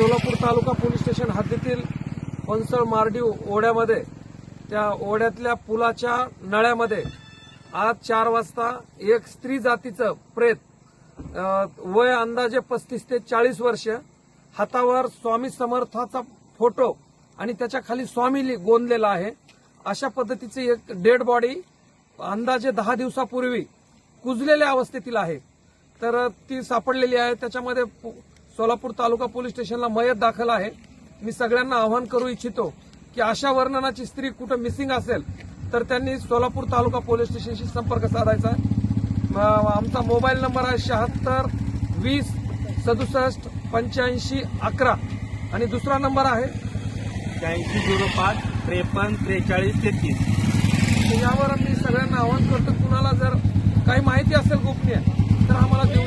सोलापूर तालुका police station हद्दीतील फणसळ मार्डी ओढ्यामध्ये त्या ओढ्यातल्या पुलाच्या नळ्यामध्ये आज चार वाजता एक स्त्री जातीचं प्रेत वय अंदाजे पस्तीस ते चाळीस वर्ष हातावर स्वामी समर्थाचा फोटो आणि त्याच्याखाली स्वामी गोंदलेला आहे. अशा पद्धतीची एक डेड बॉडी अंदाजे दहा दिवसापूर्वी कुजलेल्या अवस्थेतील आहे. तर ती सापडलेली आहे. त्याच्यामध्ये पु- सोलापूर तालुका पोलीस स्टेशनला मयत दाखल आहे. मी सगळ्यांना आवाहन करू इच्छितो की अशा वर्णनाची स्त्री कुठं मिसिंग असेल तर त्यांनी सोलापूर तालुका पोलीस स्टेशनशी संपर्क साधायचा. आमचा मोबाईल नंबर आहे शहात्तर वीस सदुसष्ट पंच्याऐंशी अकरा. आणि दुसरा नंबर आहे? शहाऐंशी झिरो पाच त्रेपन्न त्रेचाळीस तेहतीस. यावर मी सगळ्यांना आवाहन करतो. कुणाला जर काही माहिती असेल गोपनीय तर आम्हाला देऊ